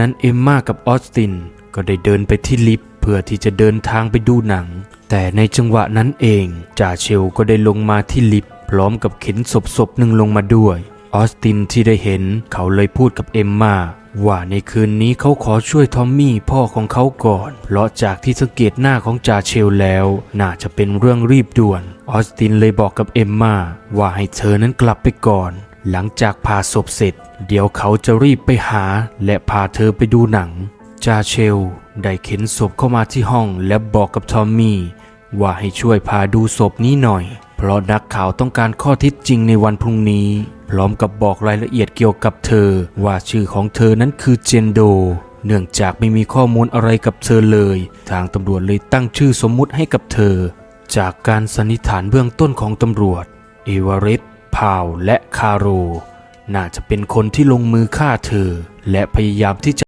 นั้นเอมมากับออสตินก็ได้เดินไปที่ลิฟต์เพื่อที่จะเดินทางไปดูหนัง แต่ในจังหวะนั้นเองจ่าเชลก็ได้ลงมาที่ลิฟต์พร้อมกับเข็นศพศพหนึ่งลงมาด้วยออสตินที่ได้เห็นเขาเลยพูดกับเอมมาว่าในคืนนี้เขาขอช่วยทอมมี่พ่อของเขาก่อน เพราะจากที่สังเกตหน้าของจ่าเชลแล้ว น่าจะเป็นเรื่องรีบด่วน ออสตินเลยบอกกับเอมมาว่าให้เธอนั้นกลับไปก่อน หลังจากผ่าศพเสร็จ เดี๋ยวเขาจะรีบไปหา และพาเธอไปดูหนัง จาเชล ได้เข็นศพเข้ามาที่ห้องและบอกกับทอมมี่ว่าให้ช่วยพาดูศพนี้หน่อย เพราะนักข่าวต้องการข้อเท็จจริงในวันพรุ่งนี้ พร้อมกับบอกรายละเอียดเกี่ยวกับเธอ ว่าชื่อของเธอนั้นคือเจนโด เนื่องจากไม่มีข้อมูลอะไรกับเธอเลย ทางตำรวจเลยตั้งชื่อสมมุติให้กับเธอ จากการสันนิษฐานเบื้องต้นของตำรวจ เอวาเรสพาวและ คารู น่าจะเป็นคนที่ลงมือฆ่าเธอ และพยายามที่จะ